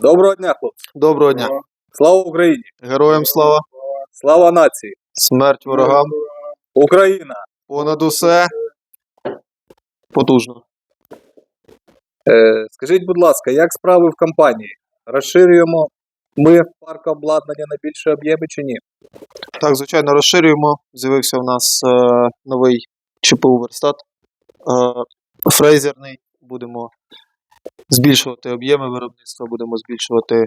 Доброго дня, хлопці. Доброго дня. Слава Україні! Героям слава, Слава нації! смерть ворогам, Україна! понад усе. Потужно. Е, скажіть, будь ласка, як справи в компанії? Розширюємо ми парк обладнання на більше об'єми чи ні? Так, звичайно, розширюємо. З'явився у нас е, новий ЧПУ верстат. Е, фрезерний. Будемо збільшувати об'єми виробництва, будемо збільшувати,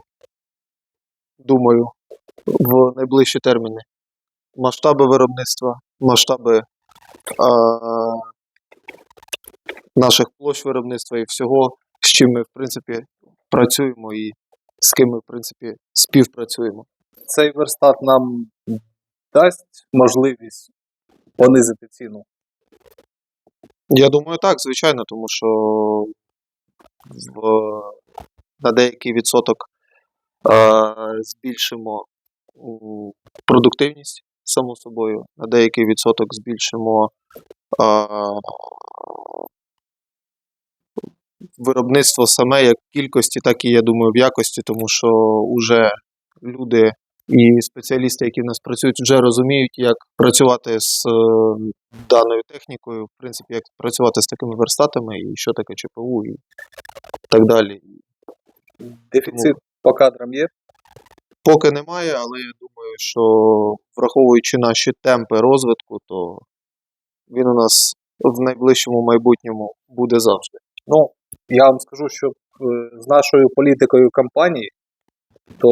думаю, в найближчі терміни. Масштаби виробництва, масштаби е, наших площ виробництва і всього, з чим ми, в принципі, працюємо і з ким ми, в принципі, співпрацюємо. Цей верстат нам дасть можливість понизити ціну. Я думаю, так, звичайно, тому що в, на деякий відсоток е, збільшимо продуктивність, само собою, на деякий відсоток збільшимо е, виробництво саме як в кількості, так і я думаю, в якості, тому що вже люди і спеціалісти, які в нас працюють, вже розуміють, як працювати з е, даною технікою, в принципі, як працювати з такими верстатами, і що таке ЧПУ, і так далі. Дефіцит по кадрам є. Поки немає, але я думаю, що враховуючи наші темпи розвитку, то він у нас в найближчому майбутньому буде завжди. Ну, я вам скажу, що е, з нашою політикою компанії, то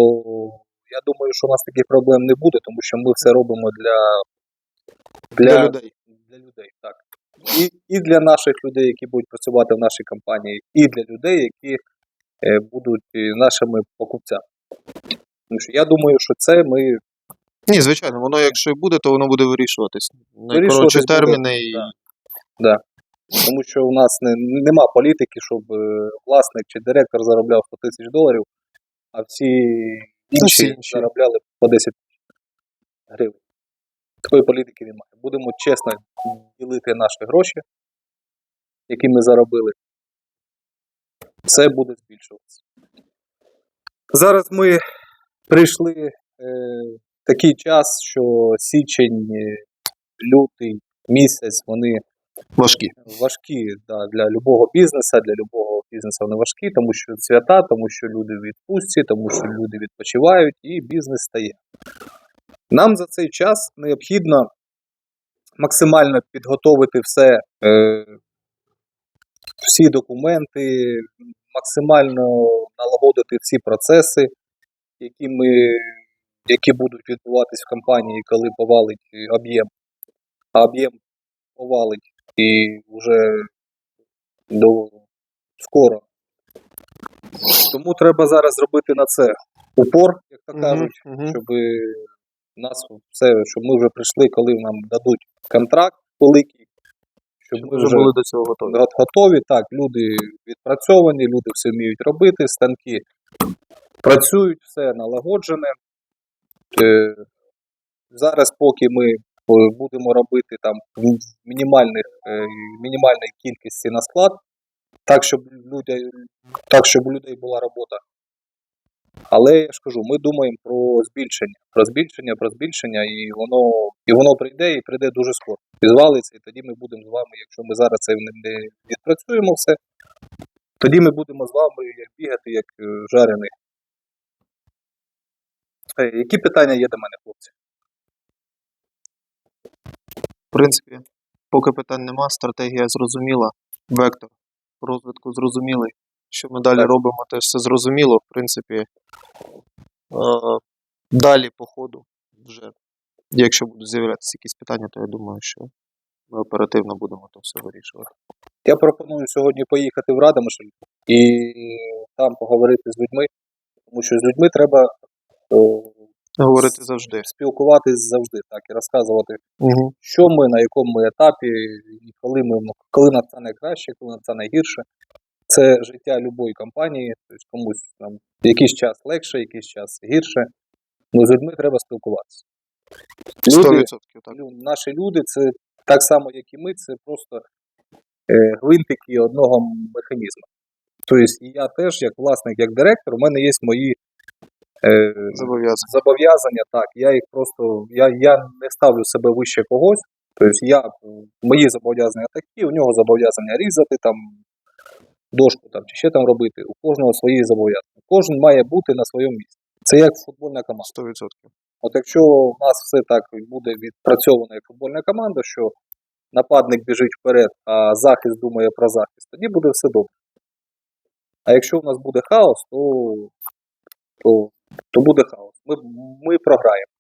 я думаю, що у нас таких проблем не буде, тому що ми все робимо для, Для людей. для людей, так. І, і для наших людей, які будуть працювати в нашій компанії, і для людей, які е, будуть е, нашими покупцями. Тому що я думаю, що це ми Ні, звичайно, воно якщо і буде, то воно буде вирішуватись. Найкоротші Вирішуватись буде, терміни і да. Тому що у нас не, нема політики, щоб е, власник чи директор заробляв 100 тисяч доларів, а всі інші, інші. заробляли по 10 тисяч гривень. Такої політики немає. Будемо чесно ділити наші гроші, які ми заробили. Все буде збільшуватися. Зараз ми прийшли е, в такий час, що січень, е, лютий місяць, вони важкі. важкі да, для любого бізнесу, для любого бізнесу вони важкі, тому що свята, тому що люди в відпустці, тому що люди відпочивають і бізнес стає. Нам за цей час необхідно максимально підготовити все, е, всі документи, максимально налагодити всі процеси, які, ми, які будуть відбуватись в компанії, коли повалить об'єм. А об'єм повалить і вже до скоро. Тому треба зараз зробити на це упор, як то кажуть, Мгм, мгм. щоб нас все, щоб ми вже прийшли, коли нам дадуть контракт великий, щоб ми Вже були до цього готові. Готові. Так, люди відпрацьовані, люди все вміють робити, станки працюють, все налагоджене. Е, Зараз, поки ми е, будемо робити там мінімальних, е, мінімальній кількості на склад, так, щоб люди, так, щоб у людей була робота. Але я ж кажу, ми думаємо про збільшення, про збільшення, про збільшення, і воно, і воно прийде, і прийде дуже скоро. І звалиться, і тоді ми будемо з вами, якщо ми зараз це не, відпрацюємо все, тоді ми будемо з вами як бігати, як е, жарений. Е, Які питання є до мене, хлопці? В принципі, поки питань нема, стратегія зрозуміла, вектор розвитку зрозумілий. Що ми далі робимо, теж все зрозуміло. В принципі, далі по ходу вже, якщо будуть з'являтися якісь питання, то я думаю, що ми оперативно будемо то все вирішувати. Я пропоную сьогодні поїхати в Радомишль і там поговорити з людьми, тому що з людьми треба е, Говорити завжди. спілкуватись завжди, так, і розказувати, Угу. що ми, на якому ми етапі, і коли ми коли нам стане краще, коли нам стане гірше. Це життя любої компанії, тобто комусь там якийсь час легше, якийсь час гірше. Ну, з людьми треба спілкуватися. 100% так. наші люди, це так само, як і ми, це просто е, гвинтики одного механізму. Тобто, і я теж, як власник, як директор, у мене є мої е, Зобов'язаний. зобов'язання, так. Я їх просто я, я не ставлю себе вище когось. Тобто я мої зобов'язання такі, у нього зобов'язання різати там дошку там чи ще там робити. У кожного свої зобов'язання. Кожен має бути на своєму місці. Це як футбольна команда. 100%. От якщо у нас все так буде відпрацьовано як футбольна команда, що нападник біжить вперед, а захист думає про захист, тоді буде все добре. А якщо у нас буде хаос, то, то, то буде хаос. Ми, ми програємо.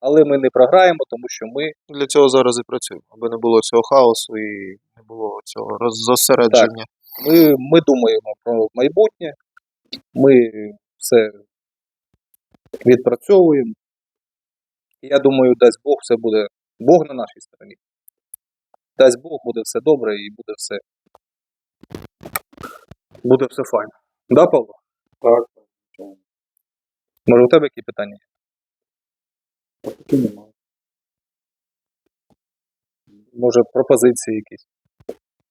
Але ми не програємо, тому що ми Для цього зараз і працюємо, аби не було цього хаосу і не було цього роззосередження. Ми, ми думаємо про майбутнє, ми все відпрацьовуємо. Я думаю, дасть Бог, все буде Бог на нашій стороні. Дасть Бог, буде все добре і буде все. Буде все файно. Да, Павло? Так, так. Може, у тебе які питання? Поки немає. Може, пропозиції якісь?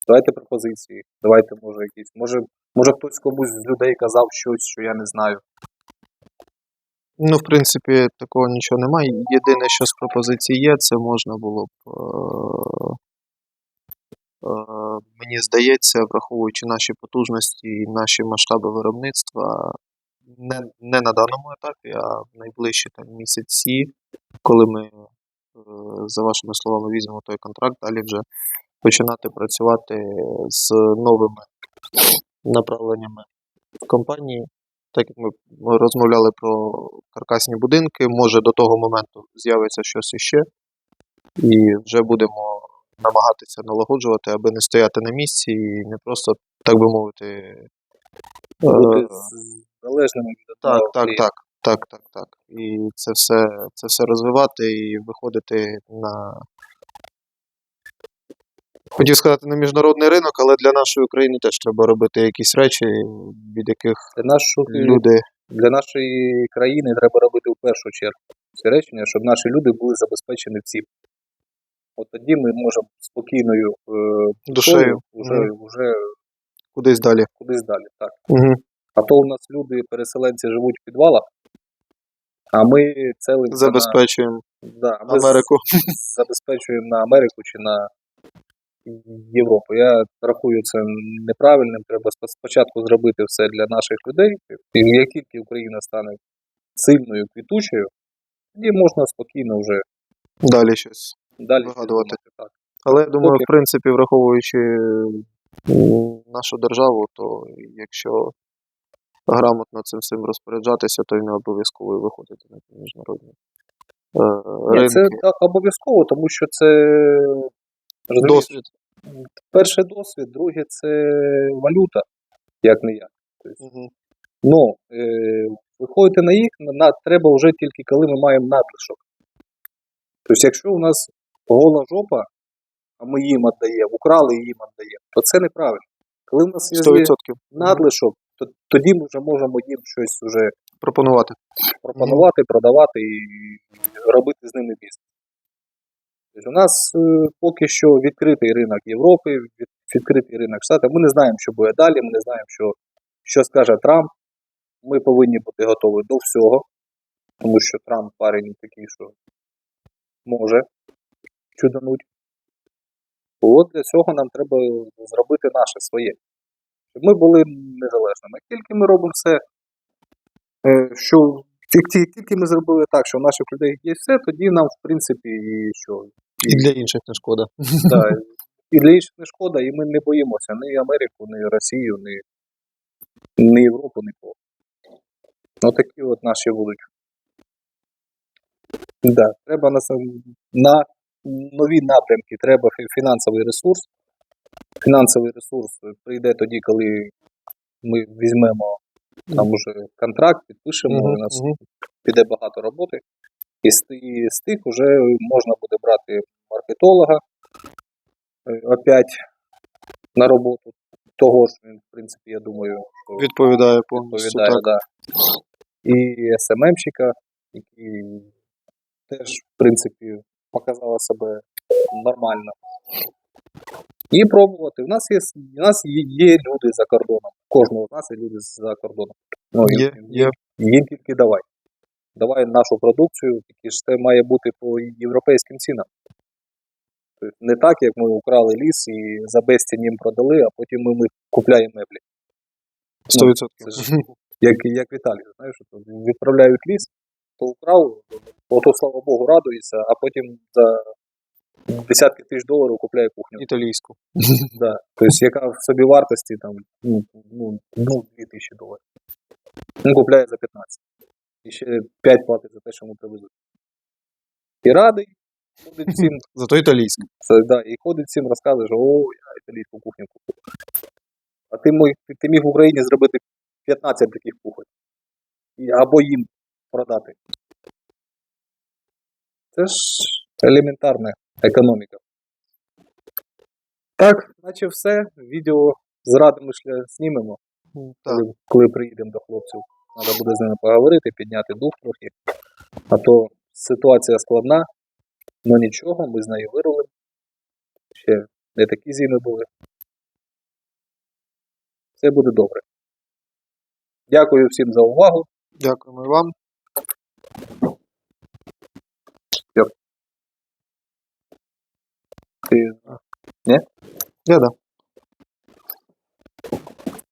Давайте пропозиції. Давайте, може, якісь. Може, може хтось комусь з людей казав щось, що я не знаю. Ну, в принципі, такого нічого немає. Єдине, що з пропозицій є, це можна було б. Е- е, мені здається, враховуючи наші потужності і наші масштаби виробництва, не, не на даному етапі, а в найближчі там, місяці, коли ми, е, за вашими словами, візьмемо той контракт, далі вже починати працювати з новими направленнями в компанії. Так як ми розмовляли про каркасні будинки, може до того моменту з'явиться щось іще, і вже будемо намагатися налагоджувати, аби не стояти на місці і не просто, так би мовити, Бути е, залежними від так, так, так, так, так, так. І це все, це все розвивати і виходити на. Хотів сказати на міжнародний ринок, але для нашої України теж треба робити якісь речі, від яких Для нашої, люди для нашої країни треба робити в першу чергу ці речення, щоб наші люди були забезпечені всім. От тоді ми можемо спокійною е, душею вже, вже кудись далі. кудись далі. Так. Угу. А то у нас люди, переселенці, живуть в підвалах, а ми целимося Забезпечуємо на, да, ми Америку. забезпечуємо на Америку чи на Європу. Я рахую це неправильним. Треба спочатку зробити все для наших людей. І як тільки Україна стане сильною, квітучою, тоді можна спокійно вже Далі щось. далі Вигадувати. думати. Так. Але я думаю, Поки- в принципі, враховуючи нашу державу, то якщо грамотно цим всім розпоряджатися, то й не обов'язково виходити на міжнародні е, Ні, ринки. це обов'язково, тому що це Досвід. перше досвід, друге це валюта, як не як. Мгм. Ну, е, виходити на їх на, на- треба вже тільки коли ми маємо надлишок. Тобто, якщо у нас гола жопа, а ми їм віддаємо, украли і їм віддаємо, то це неправильно. Коли у нас є 100% надлишок, тоді ми вже можемо їм щось вже пропонувати. пропонувати, продавати і робити з ними бізнес. Тобто у нас е, поки що відкритий ринок Європи, від- відкритий ринок Штатів. Ми не знаємо, що буде далі, ми не знаємо, що, що скаже Трамп. Ми повинні бути готові до всього, тому що Трамп парень такий, що може чудануть. От для цього нам треба зробити наше своє. Щоб ми були незалежними. Тільки ми робимо все, е, що тільки, ми зробили так, що у наших людей є все, тоді нам, в принципі, і що. І для інших не шкода. Да, і для інших не шкода, і ми не боїмося ні Америку, ні Росію, ні, ні Європу, ні кого. Ну такі от наші будуть. Да, треба на, на нові напрямки, треба фінансовий ресурс. Фінансовий ресурс прийде тоді, коли ми візьмемо там уже контракт, підпишемо, Мгм, у нас піде багато роботи. І з, і з тих вже можна буде брати маркетолога е, опять на роботу. Того ж він, в принципі, я думаю, що Відповідає повністю. відповідає, Так. да. І СММщика, який теж, в принципі, показала себе нормально. І пробувати. У нас є, у нас є, люди за кордоном. Кожного з нас є люди за кордоном. Ну, Є, є. їм тільки давай. Давай нашу продукцію, тільки ж це має бути по європейським цінам. Тобто не так, як ми украли ліс і за безцінь їм продали, а потім ми, ми купляємо меблі. 100%. Це ж як, як в Італії, знаєш, що відправляють ліс, то украв, ото слава Богу, радується, а потім за десятки тисяч доларів купляє кухню. Італійську. Да. Тобто, яка в собі вартості там, ну, ну, ну 2 тисячі доларів. Він купляє за 15. І ще 5 платить за те, що йому привезуть. І радий, ходить всім, Зато італійська. це, да, і ходить всім розказує, що о, я італійську кухню купив. А ти, мог, ти, ти міг в Україні зробити 15 таких кухонь. І, або їм продати. Це ж елементарна економіка. Так, наче все. Відео з Радомишля знімемо, Так. коли, коли приїдемо до хлопців. Треба буде з ними поговорити, підняти дух трохи. А то ситуація складна, але нічого, ми з нею вирулимо. Ще не такі зими були. Все буде добре. Дякую всім за увагу. Дякуємо і вам. Ти Я да.